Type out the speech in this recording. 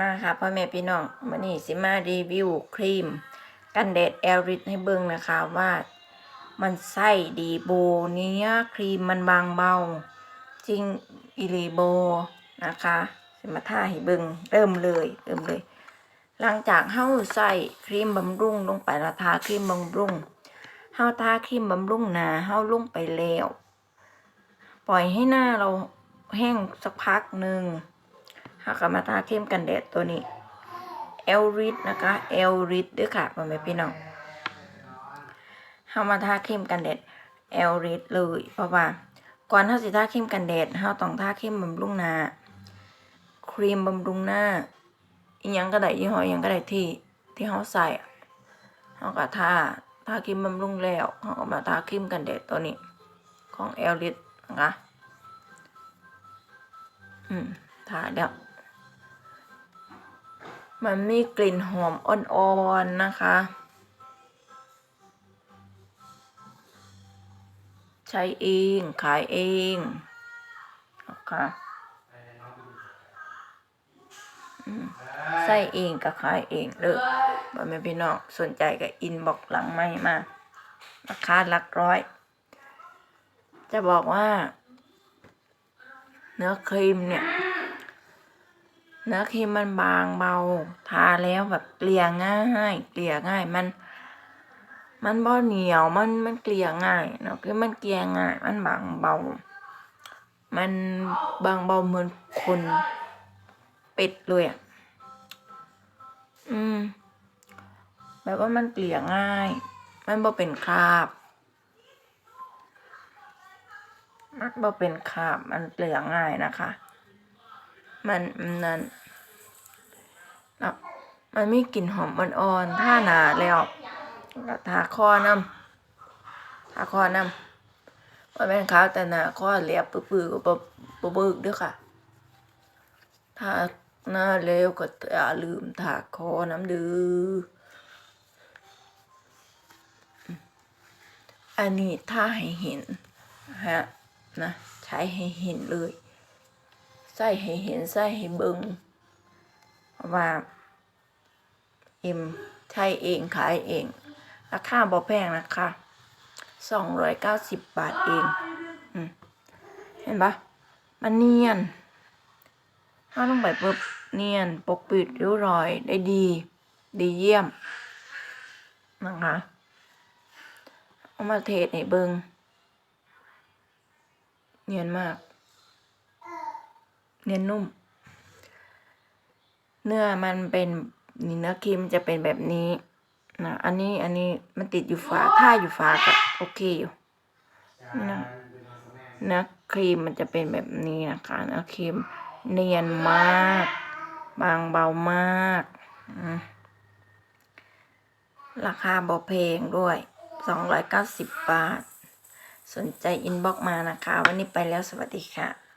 มาค่ะพ่อแม่พี่น้องวันนี้สิมารีวิวครีม กันแดดแอลริสให้เบิ่งนะคะว่ามันใส่ดีโบเนี้ยครีมมันบางเบา จริงอิลีโบนะคะสิมาท่าให้เบิ่งเริ่มเลยเริ่มเลย หลังจากเฮาใส่ครีมบำรุงลงไปและทาครีมบำรุงเฮาทาครีมบำรุงหนาเฮาลุ่งไปแล้ว ปล่อยให้หน้าเราแห้งสักพักหนึ่ง หากมาทาครีมกันแดดตัวนี้เอลริดนะคะเอลริดด้วยค่ะพ่อแม่พี่น้องเฮามาทาครีมกันแดดเอลริดเลยเพราะว่าก่อนเฮาสิทาครีมกันแดดเฮาต้องทาครีมบำรุงหน้าครีมบำรุงหน้าอีหยังก็ได้ยี่ห้ออีหยังก็ได้ที่ที่เฮาใส่เฮาก็ทาทาครีมบำรุงแล้วเฮาก็มาทาครีมกันแดดตัวนี้ ของเอลริดนะคะอืมทาแล้ว มันมีกลิ่นหอมอ่อนๆนะคะ ใช้เองขายเองนะคะอืมใส่เองก็ขายเองเลยบ่แม่นพี่น้องสนใจก็อินบอกหลังไม่มาราคาหลักร้อย จะบอกว่า เนื้อครีมเนี่ย เนื้อครีมมันบางเบา ทาแล้วแบบเกลี่ยง่ายเกลี่ยง่าย มัน มันบ่เหนียวมันมันเกลี่ยง่ายเนาะคือมันเกลี่ยง่าย มันบางเบา มันบางเบาเหมือนคนเป็ดเลยอะอืมแบบว่ามันเกลี่ยง่าย มันบ่เป็นคราบมันบ่เป็นคราบมันเกลี่ยง่ายนะคะ มันนั่นแล้วมันมีกลิ่นหอมอ่อนๆท่าหนาแล้วก็ทาคอน้ำทาคอน้ำว่าแม่นขาวแต่หนาคอเรียบปื้อๆก็บ่บ่เบิกเด้อค่ะทาหน้าแล้วก็อย่าลืมทาคอน้ำดืออันนี้ถ้าให้เห็นฮะนะใช้ให้เห็นเลย ใส่ให้เห็นใส่ให้เบิงว่าเอ็มใช้เองขายเอง ราคาบ่แพงนะคะสองร้อยเก้าสิบบาทเองอมเห็นปะมันเนียน ถ้าลงไปปุ๊บเนียนปกปิดริ้วรอยได้ดี ดีเยี่ยม นะคะเอามาเทสให้เบิงเนียนมาก เนียนนุ่ม เนื้อมันเป็นนี่เนื้อครีมจะเป็นแบบนี้นะอันนี้อันนี้มันติดอยู่ฝาถ้าอยู่ฝาก็โอเคอยู่นี่นะเนื้อครีมมันจะเป็นแบบนี้นะคะเนื้อครีมเนียนมาก บางเบามากอืมราคาบอเพลงด้วย 290 บาท สนใจอินบ็อกมานะคะ วันนี้ไปแล้วสวัสดีค่ะ